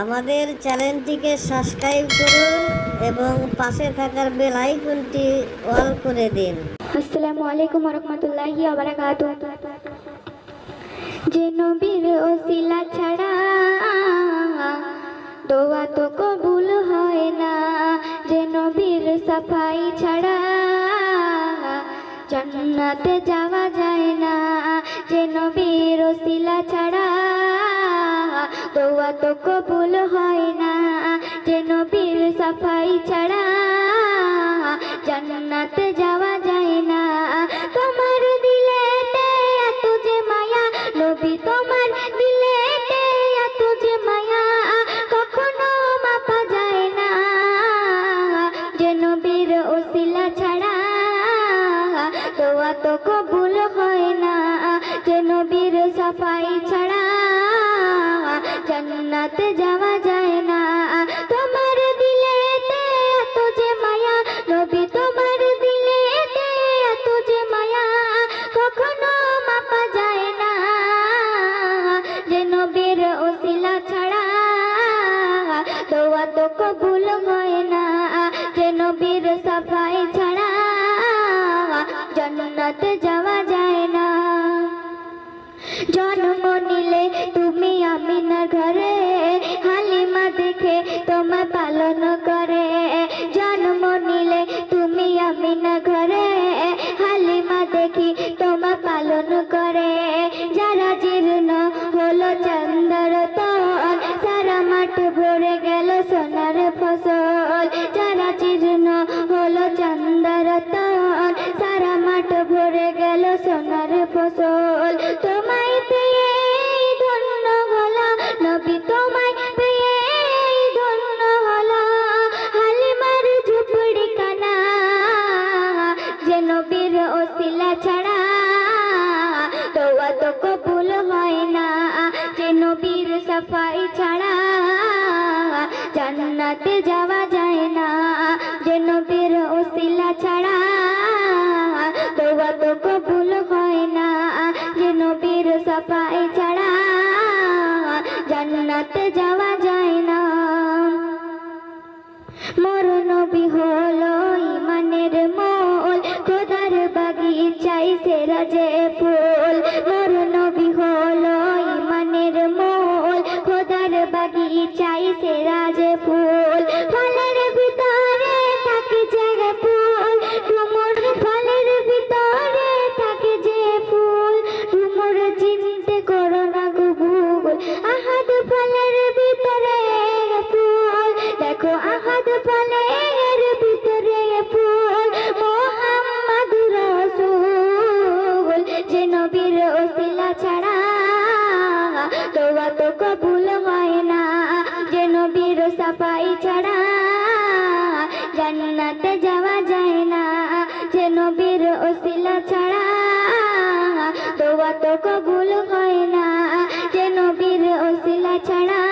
আমাদের চ্যানেলটিকে সাবস্ক্রাইব করুন এবং পাশে থাকার বেল আইকনটি অল করে দিন। আসসালামু আলাইকুম রহমতুল্লাহি যে নবীর ওসিলা ছাড়া দোয়া তো কবুল হয় না। যে নবীর সাফাই ছাড়া জান্নাতে যাওয়া যায় না। যে নবীর ওসিলা ছাড়া দোয়া তো কবুল হয় না, যে নবীর সাফাই ছাড়া জান্নাতে যাওয়া যায় না। তোমার দিলেতে এত যে মায়া, নবী তোমার দিলেতে এত যে মায়া, কখনো মাপা যায় না। যে নবীর ওসিলা ছাড়া দোয়া তো কবুল হয় না, যে নবীর সাফাই ছাড়া জান্নাতে যাওয়া যায় না। তোমার দিলেতে এত যে মায়া, নবী তোমার দিলেতে এত যে মায়া, কখনো মাপা যায় না। যে নবীর ওসিলা ছাড়া দোয়া তো কবুল হয় না। যে নবীর সাফাই ছাড়া জান্নাতে যাওয়া জন্ম নিলে তুমি আমিনার ঘরে, হালিমা দেখে তোমার পালন করে। জন্ম নিলে তুমি আমিনার ঘরে, হালিমা দেখি তোমার পালন করে। যারা জীর্ণ হলো চন্দর তল, সারা মাঠ ভরে গেল সোনার ফসল। যারা জীর্ণ হলো চন্দর তল, সারা মাঠ ভরে গেল সোনার ফসল। তোমায় নবীর ওসিলা ছাড়া দোয়া তো কবুল হয় না। যে নবীর সাফাই ছাড়া জান্নাতে যাওয়া যায় না। যে নবীর ওসিলা ছাড়া দোয়া তো কবুল হয় না। যে নবীর সাফাই ছাড়া জান্নাতে যাওয়া যায় না। মোর নবী হলো যে ফুল মোর নবী হলো ইমানের মোল। খোদার বাগিচাই সেরা নবীর ওসিলা ছাড়া তোবা তো কবুল হয় না। যে নবীর সাফাই ছাড়া জান্নাতে যাওয়া যায় না। যে নবীর ওসিলা ছাড়া তোবা তো কবুল হয় না। যে নবীর ওসিলা ছাড়া